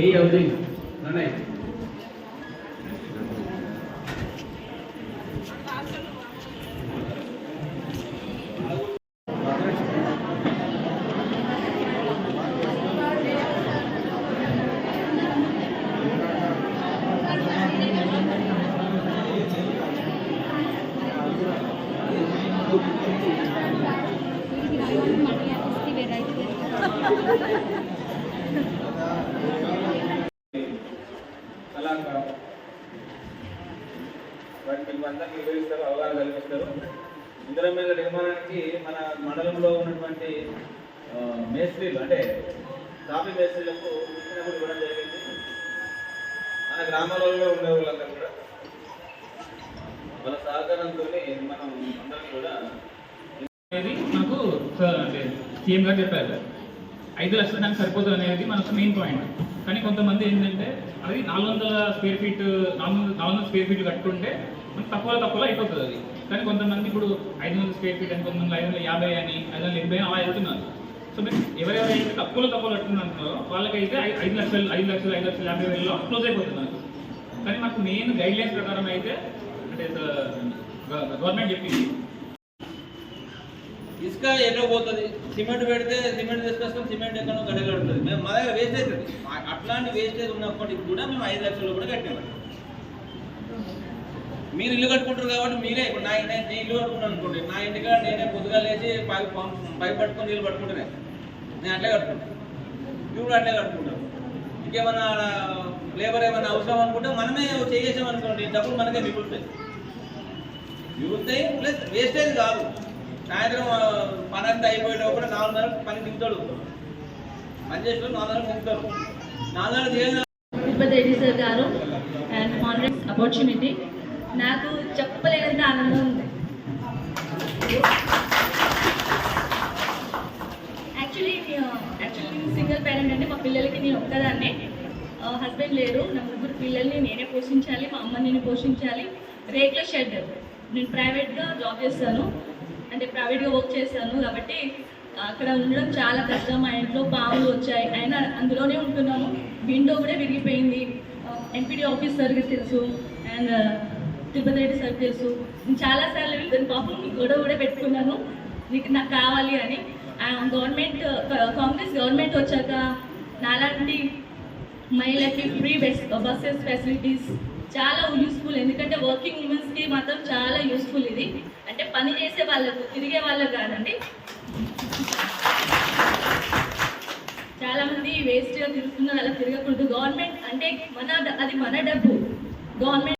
এই আউদিন না নাই Thank you. కళాకారం. వాటిని మీకు అందరికీ వివరిస్తారు అవగాహన కల్పిస్తారు. ఇందులో మీద నిర్మాణానికి మన మండలంలో ఉన్నటువంటి మేస్త్రీలు అంటే కాఫీ మేస్త్రీలకు ఇచ్చినప్పుడు ఇవ్వడం జరిగింది. మన గ్రామాలలో ఉండే వాళ్ళందరూ కూడా వాళ్ళ సహకారంతో మనం అందరికీ కూడా అనేది మనకు అంటే సీఎం గారు చెప్పారు. ఐదు లక్షలు దానికి సరిపోదు అనేది మనకు మెయిన్ పాయింట్ కానీ కొంతమంది ఏంటంటే అది నాలుగు వందల స్క్వేర్ ఫీట్ నాలుగు వందల నాలుగు వందల స్క్వేర్ ఫీట్ కట్టుకుంటే మనకు తక్కువ తక్కువలో అయిపోతుంది అది. కానీ కొంతమంది ఇప్పుడు ఐదు వందల స్క్వేర్ ఫీట్ అని కొంతమంది ఐదు వందల యాభై అని ఐదు వందల ఎనభై అలా వెళ్తున్నారు. సో మీరు ఎవరెవరైతే తక్కువలో తక్కువ కట్టుకున్నారో వాళ్ళకైతే ఐ- ఐదు లక్షలు ఐదు లక్షలు ఐదు లక్షల యాభై వేలలో క్లోజ్ అయిపోతున్నారు కానీ మాకు మెయిన్ గైడ్ లైన్స్ ప్రకారం అయితే అంటే గవర్నమెంట్ చెప్పింది ఇసుక ఎక్కడ పోతుంది? సిమెంట్ పెడితే సిమెంట్ తీసుకొస్తాం సిమెంట్ ఎక్కడో గడగడుతుంది. మేము మా దగ్గర వేస్ట్ అవుతుంది అట్లాంటి వేస్టేజ్ ఉన్నప్పటికి కూడా మేము ఐదు లక్షలు కూడా కట్టేవాళ్ళం మీరు ఇల్లు కట్టుకుంటారు కాబట్టి మీరే. ఇప్పుడు నా నేను నేను ఇల్లు కట్టుకున్నాను అనుకోండి. నా ఇంటికాడ నేనే పొద్దుగా లేచి పైప్ పంప్ పట్టుకొని నీళ్ళు పట్టుకుంటానే. నేను అట్లే కట్టుకుంటాను ఇప్పుడు అట్లే కట్టుకుంటాం ఇంకేమన్నా లేబర్ ఏమైనా అవసరం అనుకుంటే మనమే చేసేసాం అనుకోండి. డబ్బులు మనకే మిగులుతాయి. మిగులుతాయి ప్లస్ వేస్టేజ్ కాదు. సాయంత్రం ఆ, అయిపోయే లోపల అయిపోయేటప్పుడు నాలుగున్నరకు పని దిగుతాడు. పని చేసిన నాలుగున్నరకు దిగుతారు నాలుగున్నర చేయాలి తిరుపతి రెడ్డి సార్ గారు అండ్ ఆనరస్ అపర్చునిటీ నాకు చెప్పలేనంత ఆనందం ఉంది. యాక్చువల్లీ యాక్చువల్లీ సింగిల్ పేరెంట్ అంటే మా పిల్లలకి నేను ఒక్కదాన్నే. హస్బెండ్ లేరు నా ముగ్గురు పిల్లల్ని నేనే పోషించాలి మా అమ్మ నేను పోషించాలి. రేకుల షెడ్. నేను ప్రైవేట్గా జాబ్ చేస్తాను. అంటే ప్రైవేట్గా వర్క్ చేశాను కాబట్టి అక్కడ ఉండడం చాలా కష్టం మా ఇంట్లో పాములు వచ్చాయి. అయినా అందులోనే ఉంటున్నాము విండో కూడా విరిగిపోయింది. ఎంపీడీ ఆఫీసర్కి తెలుసు. అండ్ తిరుపతి రెడ్డి సార్ తెలుసు. నేను చాలాసార్లు వెళ్తాను పాపం గొడవ కూడా పెట్టుకున్నాను. నీకు నాకు కావాలి అని. గవర్నమెంట్ కాంగ్రెస్ గవర్నమెంట్ వచ్చాక నాలాంటి మహిళకి ఫ్రీ బస్ బస్సెస్ ఫెసిలిటీస్ చాలా యూస్ఫుల్ ఎందుకంటే వర్కింగ్ ఉమెన్స్కి మాత్రం చాలా యూస్ఫుల్ ఇది. అంటే పని చేసే వాళ్ళకు తిరిగే వాళ్ళకు కాదండి. చాలామంది వేస్ట్గా తిరుగుతున్నారు అలా తిరగకూడదు. గవర్నమెంట్ అంటే మన అది మన డబ్బు. గవర్నమెంట్